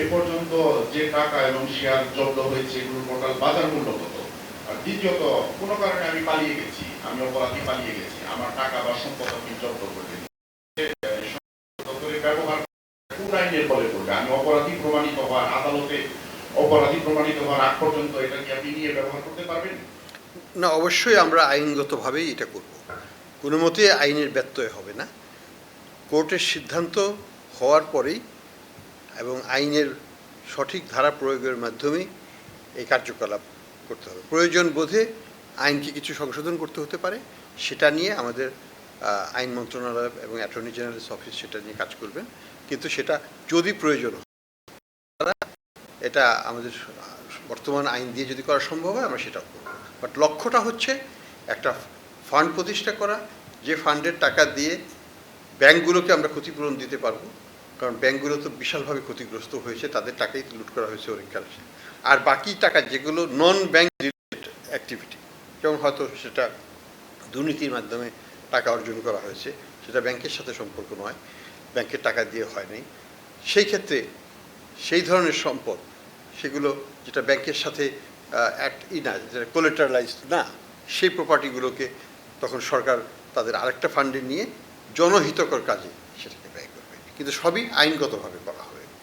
এ পর্যন্ত যে টাকা এবং শেয়ার জব্দ হয়েছে এগুলোর টোটাল বাজার মূল্য কত? আর দ্বিতীয়ত, কোনো কারণে আমি পালিয়ে গেছি, আমি অপরাধী পালিয়ে গেছি, আমার টাকা বা সম্পদ আপনি জব্দ করবেন। ব্যবহার কোন আইনের বলে করবে আমি অপরাধী প্রমাণিত হওয়ার আদালতে অপরাধী প্রমাণিত হওয়ার আগ পর্যন্ত এটা কি আপনি নিয়ে ব্যবহার করতে পারবেন? না, অবশ্যই আমরা আইনগতভাবেই এটা করব। কোনো মতে আইনের ব্যত্যয় হবে না। কোর্টের সিদ্ধান্ত হওয়ার পরেই এবং আইনের সঠিক ধারা প্রয়োগের মাধ্যমে এই কার্যকলাপ করতে হবে। প্রয়োজন বোধে আইনকে কিছু সংশোধন করতে হতে পারে, সেটা নিয়ে আমাদের আইন মন্ত্রণালয় এবং অ্যাটর্নি জেনারেলস অফিস সেটা নিয়ে কাজ করবেন। কিন্তু সেটা যদি প্রয়োজন তারা এটা আমাদের বর্তমান আইন দিয়ে যদি করা সম্ভব হয়, আমরা সেটাও করব। বাট লক্ষ্যটা হচ্ছে একটা ফান্ড প্রতিষ্ঠা করা, যে ফান্ডের টাকা দিয়ে ব্যাংকগুলোকে আমরা ক্ষতিপূরণ দিতে পারব কারণ ব্যাংকগুলো তো বিশালভাবে ক্ষতিগ্রস্ত হয়েছে, তাদের টাকাই লুট করা হয়েছে অনেককাল আর বাকি টাকা যেগুলো নন ব্যাংক রিলেটেড অ্যাক্টিভিটি যেমন হয়তো সেটা দুর্নীতির মাধ্যমে টাকা অর্জন করা হয়েছে, সেটা ব্যাংকের সাথে সম্পর্ক নয়, ব্যাংকের টাকা দিয়ে হয় নাই। সেই ক্ষেত্রে সেই ধরনের সম্পদ, সেগুলো যেটা ব্যাংকের সাথে অ্যাক্ট ই না, যেটা কোলেটারালাইজড না, সেই প্রপার্টিগুলোকে তখন সরকার তাদের আরেকটা ফান্ডে নিয়ে জনহিতকর কাজে কিন্তু সবই আইনগতভাবে করা